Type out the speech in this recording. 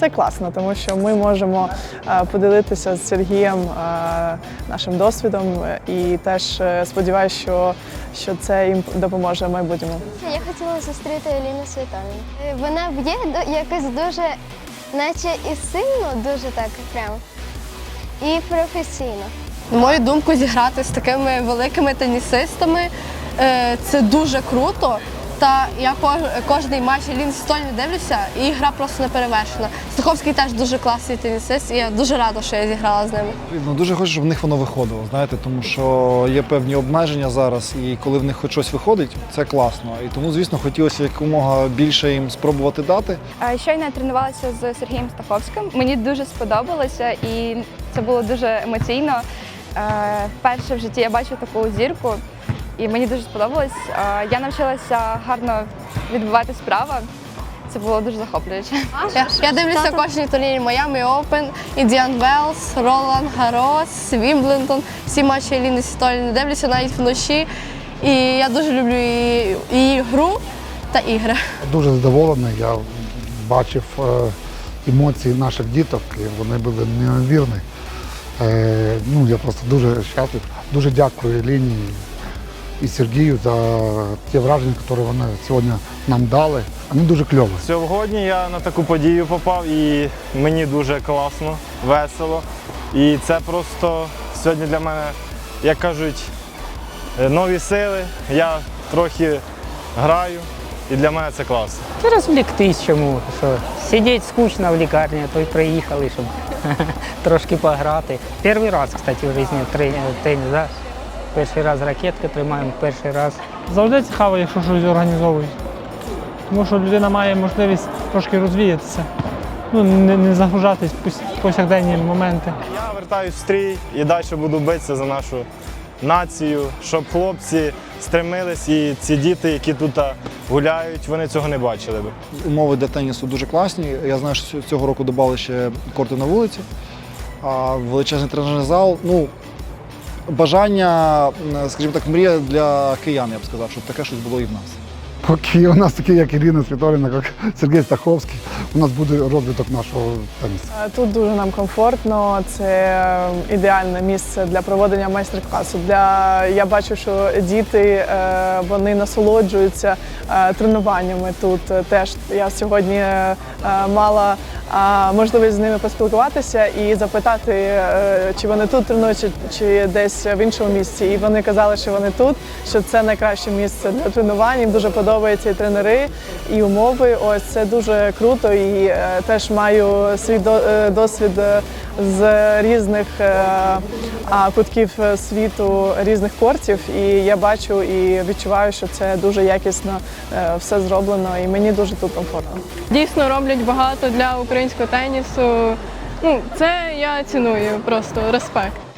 це класно, тому що ми можемо е, поділитися з Сергієм е, нашим досвідом е, і теж сподіваюся, що, що це їм допоможе в майбутньому. Я хотіла зустріти Еліну Світоліну. Е, Вона б'є якось дуже, наче і сильно, дуже так прям. І професійно. На мою думку, зіграти з такими великими тенісистами це дуже круто. Та я кож- кожний матч Лін Стольні дивлюся, і гра просто не перевершена. Стаховський теж дуже класний тенісист, і я дуже рада, що я зіграла з ними. Ну, дуже хочу, щоб в них воно виходило, знаєте, тому що є певні обмеження зараз, і коли в них хоч щось виходить, це класно. І тому, звісно, хотілося якомога більше їм спробувати дати. Щойно я тренувалася з Сергієм Стаховським. Мені дуже сподобалося і це було дуже емоційно. Е, Вперше в житті я бачу таку зірку, і мені дуже сподобалось. Я навчилася гарно відбивати справа. Це було дуже захоплююче. Я, я дивлюся кожні турнірі Miami Open, Indian Wells, Roland Garros, Wimbledon, всі матчі Еліни Світоліни дивлюся навіть вночі. І я дуже люблю і, і гру та ігри. Дуже задоволений. Я бачив е, емоції наших діток, і вони були неймовірні. Е, Ну, я просто дуже щаслив. Дуже дякую Ліні і Сергію за ті враження, які вони сьогодні нам дали. Вони дуже кльові. Сьогодні я на таку подію попав і мені дуже класно, весело. І це просто сьогодні для мене, як кажуть, е, нові сили. Я трохи граю, і для мене це класно. Та Розвліктись чому, що сидіти скучно в лікарні, то й приїхали, щоб трошки пограти. Перший раз, кстати, в житті трен- теніс, да? Перший раз ракетки тримаємо, перший раз. Завжди цікаво, якщо щось організовують. Тому що людина має можливість трошки розвіятися. Ну, не, не загружатись в повсякденні моменти. Я вертаюсь в стрій і далі буду битися за нашу націю, щоб хлопці стремились і ці діти, які тут гуляють, вони цього не бачили би. Умови для тенісу дуже класні. Я знаю, що цього року додали ще корти на вулиці, а величезний тренажерний зал. Ну, бажання, скажімо так, мрія для киян, я б сказав, щоб таке щось було і в нас. Поки у нас такі, як Ірина Світоліна, як Сергій Стаховський, у нас буде розвиток нашого тенісу. Е, Тут дуже нам комфортно. Це е, ідеальне місце для проведення майстер-класу. Для я бачу, що діти е, вони насолоджуються тренуваннями тут. Теж я сьогодні мала можливість з ними поспілкуватися і запитати, е, чи вони тут тренують, чи, десь в іншому місці. І вони казали, що вони тут, що це найкраще місце для тренувань. Їм дуже подобаються і тренери, і умови. Ось це дуже круто. І е, теж маю свій е, досвід з різних кутків світу, різних кортів. І я бачу і відчуваю, що це дуже якісно все зроблено, і мені дуже тут комфортно. Дійсно роблять багато для українського тенісу. Ну, це я ціную просто респект.